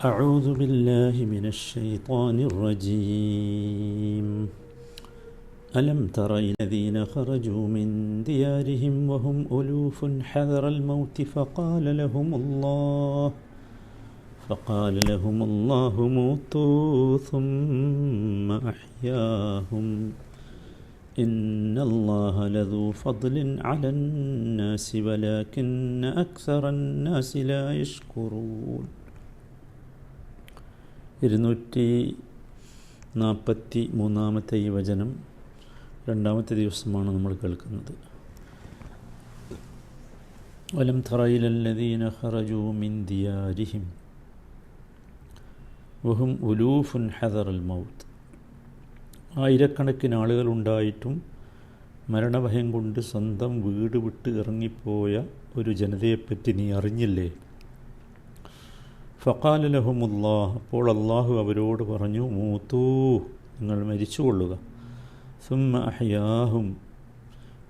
أعوذ بالله من الشيطان الرجيم. ألم تر الذين خرجوا من ديارهم وهم ألوف حذر الموت فقال لهم الله فقال لهم الله موتوا ثم أحياهم. إن الله لذو فضل على الناس ولكن أكثر الناس لا يشكرون. ഇരുന്നൂറ്റി നാൽപ്പത്തി മൂന്നാമത്തെ ഈ വചനം രണ്ടാമത്തെ ദിവസമാണ് നമ്മൾ കേൾക്കുന്നത്. വലം തറയിലല്ലദീന ഖറജൂ മിൻ വഹും ഉലൂഫുൻ ഹദർ അൽ മൗത്ത്. ആയിരക്കണക്കിന് ആളുകളുണ്ടായിട്ടും മരണഭയം കൊണ്ട് സ്വന്തം വീട് വിട്ട് ഇറങ്ങിപ്പോയ ഒരു ജനതയെപ്പറ്റി നീ അറിഞ്ഞില്ലേ? ഫക്കാല ലഹുമുല്ലാഹ്. അപ്പോൾ അള്ളാഹു അവരോട് പറഞ്ഞു മൂത്തൂ നിങ്ങൾ മരിച്ചുകൊള്ളുക. സുമ അഹ്യാഹും.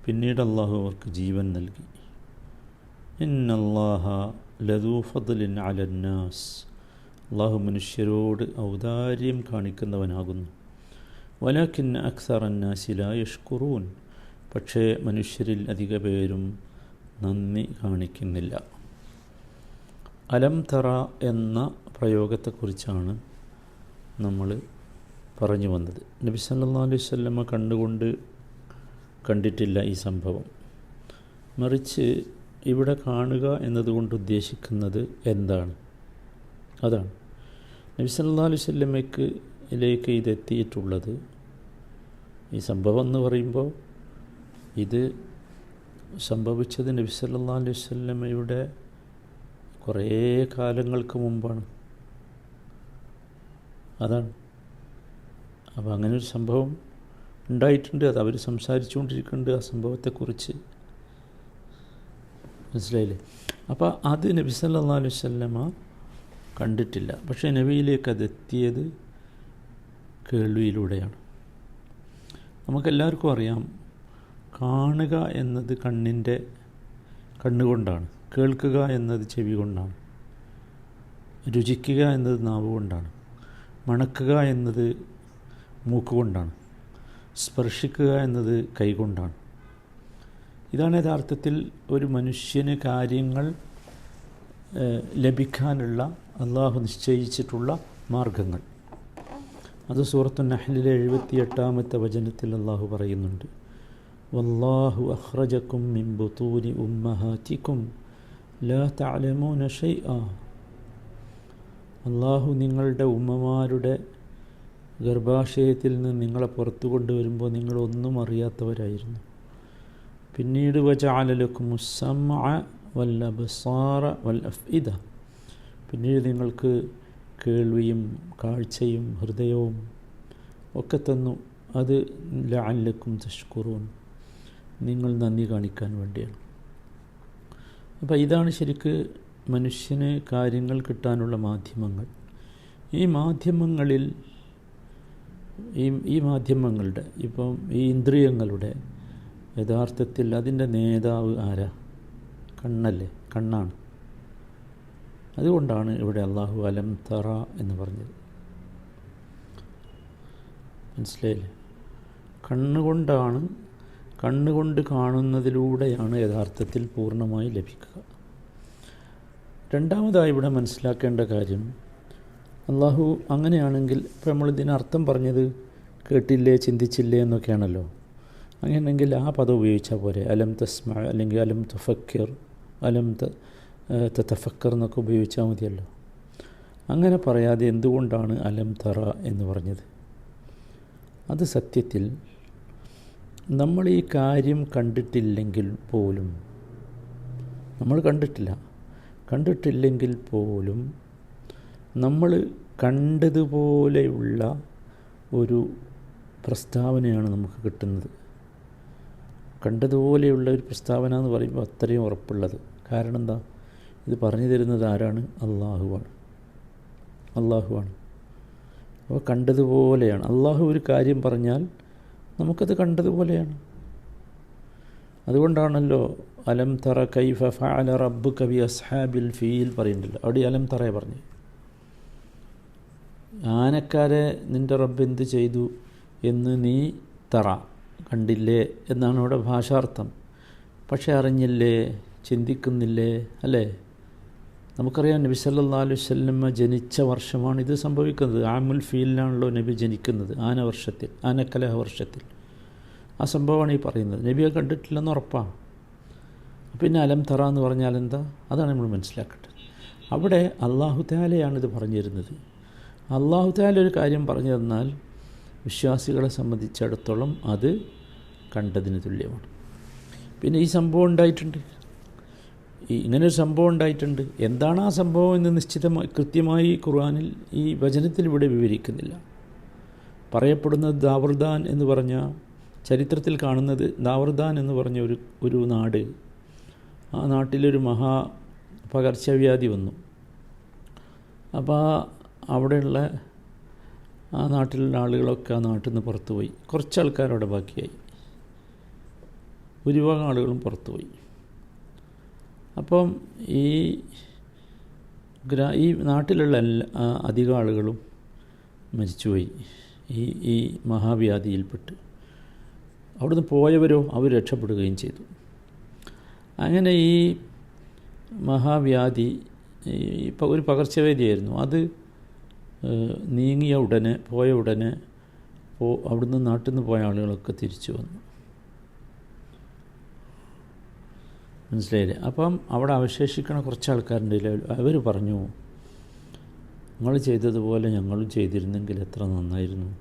പിന്നീട് അള്ളാഹു അവർക്ക് ജീവൻ നൽകി. ഇന്നല്ലാഹ ലദൂ ഫദ്ലിൻ അലന്നാസ് അള്ളാഹു മനുഷ്യരോട് ഔദാര്യം കാണിക്കുന്നവനാകുന്നു. വലാക്കിൻ അക്സർ അന്നാസില യഷ്കുറൂൻ. പക്ഷേ മനുഷ്യരിൽ അധിക പേരും നന്ദി കാണിക്കുന്നില്ല. അലം തറ എന്ന പ്രയോഗത്തെക്കുറിച്ചാണ് നമ്മൾ പറഞ്ഞു വന്നത്. നബി സല്ലാ അലൈഹി സ്വല്ലമ്മ കണ്ടുകൊണ്ട് കണ്ടിട്ടില്ല ഈ സംഭവം. മറിച്ച് ഇവിടെ കാണുക എന്നതുകൊണ്ട് ഉദ്ദേശിക്കുന്നത് എന്താണ്? അതാണ്. നബി സല്ലാ അലൈഹി സ്വല്ലമ്മയ്ക്ക് ഇതിലേക്ക് ഇതെത്തിയിട്ടുള്ളത് ഈ സംഭവം എന്ന് പറയുമ്പോൾ ഇത് സംഭവിച്ചത് നബി സല്ലാ അലൈഹി സ്വല്ലമ്മയുടെ കുറേ കാലങ്ങൾക്ക് മുമ്പാണ്. അതാണ്. അപ്പോൾ അങ്ങനെ ഒരു സംഭവം ഉണ്ടായിട്ടുണ്ട്. അത് അവർ സംസാരിച്ചുകൊണ്ടിരിക്കുന്നുണ്ട് ആ സംഭവത്തെക്കുറിച്ച്. മനസ്സിലായില്ലേ? അപ്പോൾ അത് നബി സല്ലാ അലൈഹി സ്വല്ലമ കണ്ടിട്ടില്ല. പക്ഷേ നബിയിലേക്ക് അത് എത്തിയത് കേൾവിയിലൂടെയാണ്. നമുക്കെല്ലാവർക്കും അറിയാം കാണുക എന്നത് കണ്ണിന്റെ കണ്ണുകൊണ്ടാണ്. കേൾക്കുക എന്നത് ചെവി കൊണ്ടാണ്. രുചിക്കുക എന്നത് നാവ് കൊണ്ടാണ്. മണക്കുക എന്നത് മൂക്കുകൊണ്ടാണ് സ്പർശിക്കുക എന്നത് കൈകൊണ്ടാണ് ഇതാണ് യഥാർത്ഥത്തിൽ ഒരു മനുഷ്യന് കാര്യങ്ങൾ ലഭിക്കാനുള്ള അള്ളാഹു നിശ്ചയിച്ചിട്ടുള്ള മാർഗങ്ങൾ. അത് സൂറത്തു നഹലിലെ എഴുപത്തി എട്ടാമത്തെ വചനത്തിൽ അള്ളാഹു പറയുന്നുണ്ട്. വല്ലാഹു അഹ്റജക്കും ബുത്തൂനി ഉമ്മഹാറ്റിക്കും അള്ളാഹു നിങ്ങളുടെ ഉമ്മമാരുടെ ഗർഭാശയത്തിൽ നിന്ന് നിങ്ങളെ പുറത്തു കൊണ്ടുവരുമ്പോൾ നിങ്ങളൊന്നും അറിയാത്തവരായിരുന്നു. പിന്നീട് വജാലലക്കും മുസമ്മ വൽ അബ്സാറ വൽ അഫ്ഇദ പിന്നീട് നിങ്ങൾക്ക് കേൾവിയും കാഴ്ചയും ഹൃദയവും ഒക്കെ തന്നു. അത് ലാലക്കും തഷ്കുറൂൻ. നിങ്ങൾ നന്ദി കാണിക്കാൻ വേണ്ടിയാണ്. അപ്പോൾ ഇതാണ് ശരിക്ക് മനുഷ്യന് കാര്യങ്ങൾ കിട്ടാനുള്ള മാധ്യമങ്ങൾ. ഈ മാധ്യമങ്ങളിൽ ഈ ഈ മാധ്യമങ്ങളുടെ ഇപ്പം ഈ ഇന്ദ്രിയങ്ങളുടെ യഥാർത്ഥത്തിൽ അതിന്റെ നേതാവ് ആരാ? കണ്ണല്ലേ കണ്ണാണ്. അതുകൊണ്ടാണ് ഇവിടെ അള്ളാഹു അലം തറ എന്ന് പറഞ്ഞത്. മനസ്സിലായില്ലേ? കണ്ണുകൊണ്ടാണ് കണ്ണുകൊണ്ട് കാണുന്നതിലൂടെയാണ് യഥാർത്ഥത്തിൽ പൂർണമായി ലഭിക്കുക. രണ്ടാമതായി ഇവിടെ മനസ്സിലാക്കേണ്ട കാര്യം അള്ളാഹു അങ്ങനെയാണെങ്കിൽ ഇപ്പോൾ നമ്മൾ ഇതിനർത്ഥം പറഞ്ഞത് കേട്ടില്ലേ ചിന്തിച്ചില്ലേ എന്നൊക്കെയാണല്ലോ. അങ്ങനെയാണെങ്കിൽ ആ പദം ഉപയോഗിച്ചാൽ പോരെ. അലം തസ്മ അല്ലെങ്കിൽ അലം തുഫക്കിർ അലം തഫക്കർ എന്നൊക്കെ ഉപയോഗിച്ചാൽ മതിയല്ലോ. അങ്ങനെ പറയാതെ എന്തുകൊണ്ടാണ് അലം തറ എന്ന് പറഞ്ഞത്? അത് സത്യത്തിൽ നമ്മൾ ഈ കാര്യം കണ്ടിട്ടില്ലെങ്കിൽ പോലും നമ്മൾ കണ്ടിട്ടില്ല കണ്ടിട്ടില്ലെങ്കിൽ പോലും നമ്മൾ കണ്ടതുപോലെയുള്ള ഒരു പ്രസ്താവനയാണ് നമുക്ക് കിട്ടുന്നത്. കണ്ടതുപോലെയുള്ള ഒരു പ്രസ്താവന എന്ന് പറയുമ്പോൾ അത്രയും ഉറപ്പുള്ളത്. കാരണം എന്താ? ഇത് പറഞ്ഞു തരുന്നത് ആരാണ്? അള്ളാഹുവാണ്. അള്ളാഹുവാണ്. അപ്പോൾ കണ്ടതുപോലെയാണ്. അള്ളാഹു ഒരു കാര്യം പറഞ്ഞാൽ നമുക്കത് കണ്ടതുപോലെയാണ്. അതുകൊണ്ടാണല്ലോ അലം തറ കൈഫ ഫഅല റബ്ബ് കവി അസ്ഹാബിൽ ഫീൽ പറയുന്നുണ്ടല്ലോ അവിടെ അലം തറയെ പറഞ്ഞു. ആനക്കാരെ നിന്റെ റബ്ബ് എന്ത് ചെയ്തു എന്ന് നീ തറ കണ്ടില്ലേ എന്നാണ് ഇവിടെ ഭാഷാർത്ഥം. പക്ഷെ അറിഞ്ഞില്ലേ? ചിന്തിക്കുന്നില്ലേ? അല്ലേ? നമുക്കറിയാം നബി സല്ലാ അലൈഹി വല്ലമ്മ ജനിച്ച വർഷമാണ് ഇത് സംഭവിക്കുന്നത്. ആമുൽ ഫീലിനാണല്ലോ നബി ജനിക്കുന്നത് ആന വർഷത്തിൽ ആനക്കലഹ വർഷത്തിൽ. ആ സംഭവമാണ് ഈ പറയുന്നത്. നബിയെ കണ്ടിട്ടില്ലെന്ന് ഉറപ്പാണ്. പിന്നെ അലം തറ എന്ന് പറഞ്ഞാൽ എന്താ? അതാണ് നമ്മൾ മനസ്സിലാക്കേണ്ടത്. അവിടെ അള്ളാഹു താലയാണ് ഇത് പറഞ്ഞിരുന്നത്. അള്ളാഹു താല ഒരു കാര്യം പറഞ്ഞു തന്നാൽ വിശ്വാസികളെ സംബന്ധിച്ചിടത്തോളം അത് കണ്ടതിന് തുല്യമാണ്. പിന്നെ ഈ സംഭവം ഉണ്ടായിട്ടുണ്ട്. ഈ ഇങ്ങനൊരു സംഭവം ഉണ്ടായിട്ടുണ്ട്. എന്താണ് ആ സംഭവം എന്ന് നിശ്ചിതമായി കൃത്യമായി ഖുർആാനിൽ ഈ വചനത്തിൽ ഇവിടെ വിവരിക്കുന്നില്ല. പറയപ്പെടുന്നത് ദാവർദാൻ എന്ന് പറഞ്ഞ ചരിത്രത്തിൽ കാണുന്നത് ദാവർദാൻ എന്ന് പറഞ്ഞ ഒരു ഒരു നാട്. ആ നാട്ടിലൊരു മഹാ പകർച്ചവ്യാധി വന്നു. അപ്പോൾ അവിടെയുള്ള ആ നാട്ടിലുള്ള ആളുകളൊക്കെ ആ നാട്ടിൽ നിന്ന് പുറത്തുപോയി. കുറച്ച് ആൾക്കാർ അവിടെ ബാക്കിയായി. ഭൂരിഭാഗം ആളുകളും പുറത്തുപോയി. അപ്പം ഈ ഗ്രാ ഈ നാട്ടിലുള്ള എല്ലാ അധികം ആളുകളും മരിച്ചുപോയി. ഈ ഈ മഹാവ്യാധിയിൽപ്പെട്ട്. അവിടുന്ന് പോയവരോ അവർ രക്ഷപ്പെടുകയും ചെയ്തു. അങ്ങനെ ഈ മഹാവ്യാധി ഒരു പകർച്ചവ്യാധിയായിരുന്നു. അത് നീങ്ങിയ ഉടനെ പോയ ഉടനെ പോ അവിടുന്ന് നാട്ടിൽ നിന്ന് പോയ ആളുകളൊക്കെ തിരിച്ചു വന്നു മനസ്സിലായില്ലേ? അപ്പം അവിടെ അവശേഷിക്കണ കുറച്ച് ആൾക്കാരുണ്ട് അവർ പറഞ്ഞു നിങ്ങൾ ചെയ്തതുപോലെ ഞങ്ങളും ചെയ്തിരുന്നെങ്കിൽ എത്ര നന്നായിരുന്നു.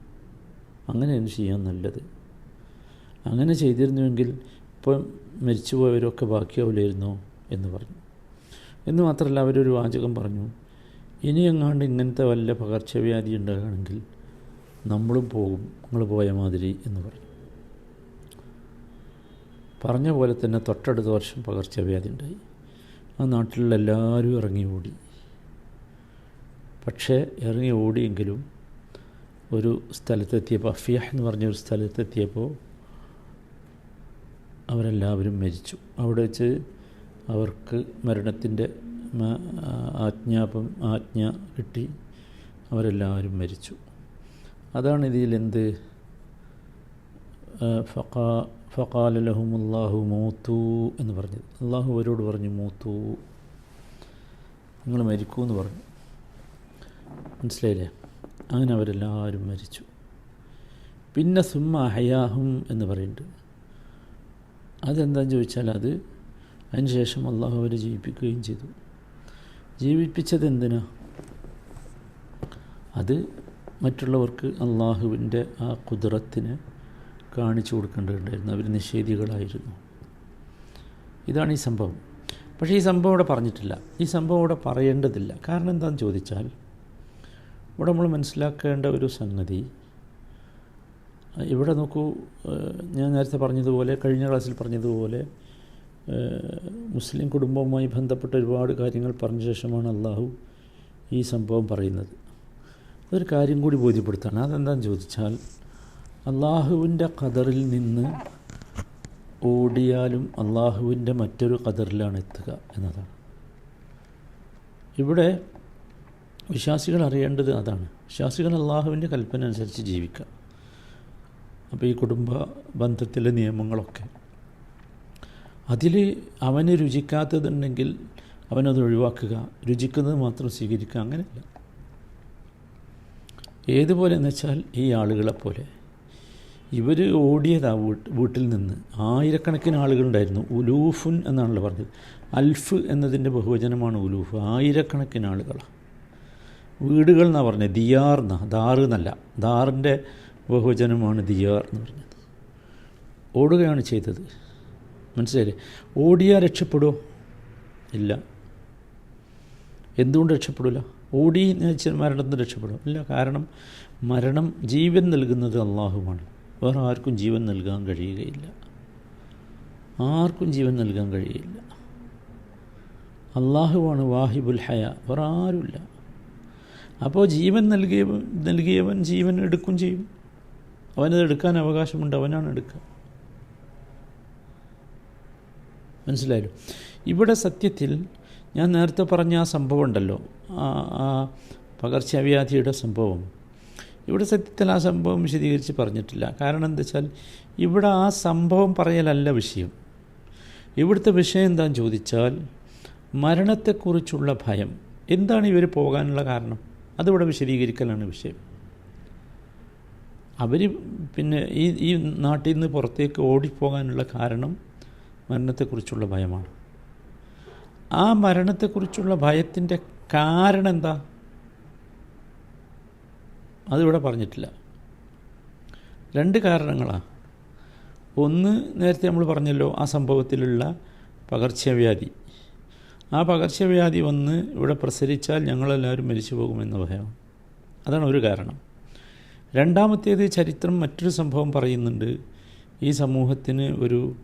അങ്ങനെയാണ് ചെയ്യാൻ നല്ലത്. അങ്ങനെ ചെയ്തിരുന്നുവെങ്കിൽ ഇപ്പം മരിച്ചുപോയവരൊക്കെ ബാക്കിയാവില്ലായിരുന്നോ എന്ന് പറഞ്ഞു. എന്ന് മാത്രമല്ല അവരൊരു വാചകം പറഞ്ഞു ഇനി എങ്ങാണ്ട് ഇങ്ങനത്തെ വല്ല പകർച്ചവ്യാധി ഉണ്ടാകുകയാണെങ്കിൽ നമ്മളും പോകും. നിങ്ങൾ പോയ മാതിരി എന്ന് പറഞ്ഞു. പറഞ്ഞ പോലെ തന്നെ തൊട്ടടുത്ത വർഷം പകർച്ചവ്യാധി ഉണ്ടായി ആ നാട്ടിലുള്ള എല്ലാവരും ഇറങ്ങി ഓടി. പക്ഷേ ഇറങ്ങി ഓടിയെങ്കിലും ഒരു സ്ഥലത്തെത്തിയപ്പോൾ അഫിയഹ് എന്ന് പറഞ്ഞൊരു സ്ഥലത്തെത്തിയപ്പോൾ അവരെല്ലാവരും മരിച്ചു. അവിടെ വെച്ച് അവർക്ക് മരണത്തിന്റെ ആജ്ഞാപം ആജ്ഞ കിട്ടി. അവരെല്ലാവരും മരിച്ചു. അതാണ് ഇതിൽ എന്ത് ഫക്കാ ഫക്കാല അള്ളാഹു മൂത്തു എന്ന് പറഞ്ഞു. അള്ളാഹു അവരോട് പറഞ്ഞു മൂത്തു. നിങ്ങൾ മരിക്കൂ എന്ന് പറഞ്ഞു. മനസ്സിലായില്ലേ? അങ്ങനെ അവരെല്ലാവരും മരിച്ചു. പിന്നെ സുമ്മ ഹയാഹും എന്ന് പറയുന്നുണ്ട്. അതെന്താണെന്ന് ചോദിച്ചാൽ അത് അതിന് ശേഷം അള്ളാഹു അവരെ ജീവിപ്പിക്കുകയും ചെയ്തു. ജീവിപ്പിച്ചത് എന്തിനാ? അത് മറ്റുള്ളവർക്ക് അള്ളാഹുവിന്റെ ആ കുതിരത്തിന് കാണിച്ചു കൊടുക്കേണ്ടതുണ്ടായിരുന്നു. അവർ നിഷേധികളായിരുന്നു. ഇതാണ് ഈ സംഭവം. പക്ഷേ ഈ സംഭവം ഇവിടെ പറഞ്ഞിട്ടില്ല. ഈ സംഭവം ഇവിടെ പറയേണ്ടതില്ല. കാരണം എന്താണെന്ന് ചോദിച്ചാൽ ഇവിടെ നമ്മൾ മനസ്സിലാക്കേണ്ട ഒരു സംഗതി ഇവിടെ നോക്കൂ ഞാൻ നേരത്തെ പറഞ്ഞതുപോലെ കഴിഞ്ഞ ക്ലാസ്സിൽ പറഞ്ഞതുപോലെ മുസ്ലിം കുടുംബവുമായി ബന്ധപ്പെട്ട ഒരുപാട് കാര്യങ്ങൾ പറഞ്ഞ ശേഷമാണ് അള്ളാഹു ഈ സംഭവം പറയുന്നത്. അതൊരു കാര്യം കൂടി ബോധ്യപ്പെടുത്താണ്. അതെന്താണെന്ന് ചോദിച്ചാൽ അള്ളാഹുവിന്റെ ഖദറിൽ നിന്ന് ഓടിയാലും അള്ളാഹുവിന്റെ മറ്റൊരു ഖദറിലാണ് എത്തുക എന്നതാണ്. ഇവിടെ വിശ്വാസികൾ അറിയേണ്ടത് അതാണ്. വിശ്വാസികൾ അള്ളാഹുവിന്റെ കൽപ്പന അനുസരിച്ച് ജീവിക്കുക. അപ്പോൾ ഈ കുടുംബ ബന്ധത്തിലെ നിയമങ്ങളൊക്കെ. അതിൽ അവന് രുചിക്കാത്തതുണ്ടെങ്കിൽ അവനത് ഒഴിവാക്കുക രുചിക്കുന്നത് മാത്രം സ്വീകരിക്കുക അങ്ങനെയല്ല. ഏതുപോലെ എന്ന് വെച്ചാൽ ഈ ആളുകളെ പോലെ ഇവർ ഓടിയതാ വീട്ടിൽ നിന്ന്. ആയിരക്കണക്കിന് ആളുകളുണ്ടായിരുന്നു. ഉലൂഫുൻ എന്നാണല്ലോ പറഞ്ഞത്. അൽഫ് എന്നതിന്റെ ബഹുവചനമാണ് ഉലൂഫ്. ആയിരക്കണക്കിന് ആളുകളാണ് വീടുകൾ എന്നാണ് പറഞ്ഞത്? ദിയാർ എന്നാ. ദാറ് എന്നല്ല. ദാറിന്റെ ബഹുവചനമാണ് ദിയാർ എന്ന് പറഞ്ഞത്. ഓടുകയാണ് ചെയ്തത്. മനസ്സിലായില്ലേ? ഓടിയാൽ രക്ഷപ്പെടുമോ ഇല്ല. എന്തുകൊണ്ട് രക്ഷപ്പെടില്ല ഓടി മരണത്തിന് രക്ഷപ്പെടും. ഇല്ല കാരണം മരണം ജീവൻ നൽകുന്നത് അള്ളാഹുവാണ്. വേറെ ആർക്കും ജീവൻ നൽകാൻ കഴിയുകയില്ല. ആർക്കും ജീവൻ നൽകാൻ കഴിയില്ല അള്ളാഹുവാണ് വാഹിബുൽ ഹയ. വേറെ ആരുമില്ല. അപ്പോൾ ജീവൻ നൽകിയവൻ നൽകിയവൻ ജീവൻ എടുക്കും ചെയ്യും. അവനത് എടുക്കാൻ അവകാശമുണ്ട് അവനാണ് എടുക്കുക. മനസ്സിലായല്ലോ ഇവിടെ സത്യത്തിൽ ഞാൻ നേരത്തെ പറഞ്ഞ ആ സംഭവം ഉണ്ടല്ലോ. ആ പകർച്ചവ്യാധിയുടെ സംഭവം. ഇവിടെ സത്യത്തിൽ ആ സംഭവം വിശദീകരിച്ച് പറഞ്ഞിട്ടില്ല. കാരണം എന്താ വെച്ചാൽ ഇവിടെ ആ സംഭവം പറയലല്ല വിഷയം. ഇവിടുത്തെ വിഷയം എന്താണെന്ന് ചോദിച്ചാൽ മരണത്തെക്കുറിച്ചുള്ള ഭയം. എന്താണ് ഇവർ പോകാനുള്ള കാരണം? അതിവിടെ വിശദീകരിക്കലാണ് വിഷയം. അവർ പിന്നെ ഈ ഈ നാട്ടിൽ നിന്ന് പുറത്തേക്ക് ഓടിപ്പോകാനുള്ള കാരണം മരണത്തെക്കുറിച്ചുള്ള ഭയമാണ്. ആ മരണത്തെക്കുറിച്ചുള്ള ഭയത്തിന്റെ കാരണം എന്താ? അതിവിടെ പറഞ്ഞിട്ടില്ല. രണ്ട് കാരണങ്ങളാണ് ഒന്ന് നേരത്തെ നമ്മൾ പറഞ്ഞല്ലോ ആ സംഭവത്തിലുള്ള പകർച്ചവ്യാധി. ആ പകർച്ചവ്യാധി വന്ന് ഇവിടെ പ്രസരിച്ചാൽ ഞങ്ങളെല്ലാവരും മരിച്ചു പോകുമെന്ന് ഭയം അതാണ് ഒരു കാരണം. രണ്ടാമത്തേത് ചരിത്രം മറ്റൊരു സംഭവം പറയുന്നുണ്ട്. ഈ സമൂഹത്തിന് ഒരു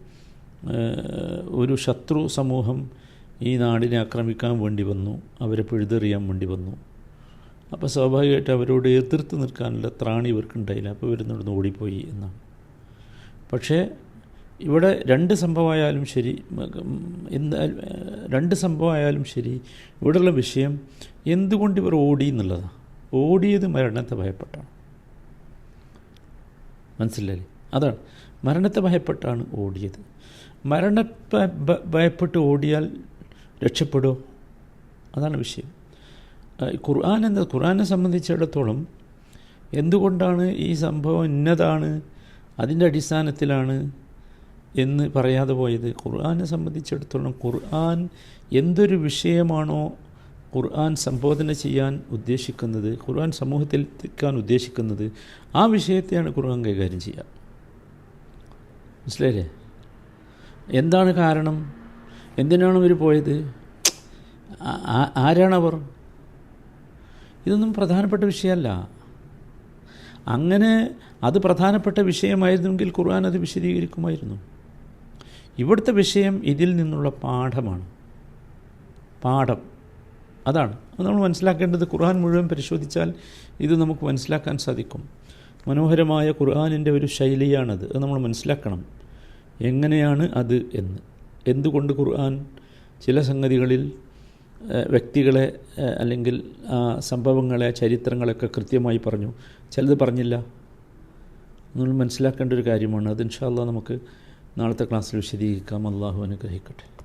ഒരു ശത്രു സമൂഹം ഈ നാടിനെ ആക്രമിക്കാൻ വേണ്ടി വന്നു. അവരെ പിഴുതെറിയാൻ വേണ്ടി വന്നു. അപ്പോൾ സ്വാഭാവികമായിട്ട് അവരോട് എതിർത്ത് നിൽക്കാനുള്ള ത്രാണി ഇവർക്കുണ്ടായില്ല. അപ്പോൾ ഇവരുന്നിവിടുന്ന് ഓടിപ്പോയി എന്നാണ്. പക്ഷേ ഇവിടെ രണ്ട് സംഭവമായാലും ശരി എന്താ രണ്ട് സംഭവമായാലും ശരി ഇവിടെയുള്ള വിഷയം എന്തുകൊണ്ട് ഇവർ ഓടി എന്നുള്ളതാണ്. ഓടിയത് മരണത്തെ ഭയപ്പെട്ടാണ്. മനസ്സിലല്ലേ അതാണ്. മരണത്തെ ഭയപ്പെട്ടാണ് ഓടിയത്. മരണത്തെ ഭയപ്പെട്ട് ഓടിയാൽ രക്ഷപ്പെടുമോ അതാണ് വിഷയം. ഖുർആൻ എന്ന ഖുർആനെ സംബന്ധിച്ചിടത്തോളം എന്തുകൊണ്ടാണ് ഈ സംഭവം ഇന്നതാണ് അതിന്റെ അടിസ്ഥാനത്തിലാണ് എന്ന് പറയാതെ പോയത്? ഖുർആനെ സംബന്ധിച്ചിടത്തോളം ഖുർആൻ എന്തൊരു വിഷയമാണോ ഖുർആൻ സംബോധന ചെയ്യാൻ ഉദ്ദേശിക്കുന്നത് ഖുർആൻ സമൂഹത്തിൽ എത്തിക്കാൻ ഉദ്ദേശിക്കുന്നത് ആ വിഷയത്തെയാണ് ഖുർആൻ കൈകാര്യം ചെയ്യുക. മനസ്സിലായില്ലേ? എന്താണ് കാരണം? എന്തിനാണ് ഇവർ പോയത്? ആരാണവർ? ഇതൊന്നും പ്രധാനപ്പെട്ട വിഷയമല്ല. അങ്ങനെ അത് പ്രധാനപ്പെട്ട വിഷയമായിരുന്നെങ്കിൽ ഖുർആൻ അത് വിശദീകരിക്കുമായിരുന്നു. ഇവിടുത്തെ വിഷയം ഇതിൽ നിന്നുള്ള പാഠമാണ്. പാഠം. അതാണ്. അത് നമ്മൾ മനസ്സിലാക്കേണ്ടത് ഖുർആൻ മുഴുവൻ പരിശോധിച്ചാൽ ഇത് നമുക്ക് മനസ്സിലാക്കാൻ സാധിക്കും. മനോഹരമായ ഖുർആാനിന്റെ ഒരു ശൈലിയാണത്. അത് നമ്മൾ മനസ്സിലാക്കണം. എങ്ങനെയാണ് അത് എന്ന്. എന്തുകൊണ്ട് ഖുർആൻ ചില സംഗതികളിൽ വ്യക്തികളെ അല്ലെങ്കിൽ സംഭവങ്ങളെ ചരിത്രങ്ങളൊക്കെ കൃത്യമായി പറഞ്ഞു. ചിലത് പറഞ്ഞില്ല. നമ്മൾ മനസ്സിലാക്കേണ്ട ഒരു കാര്യമാണ്. അത് ഇൻഷാല്ല നമുക്ക് നാളത്തെ ക്ലാസ്സിൽ വിശദീകരിക്കാം. അള്ളാഹു അനുഗ്രഹിക്കട്ടെ.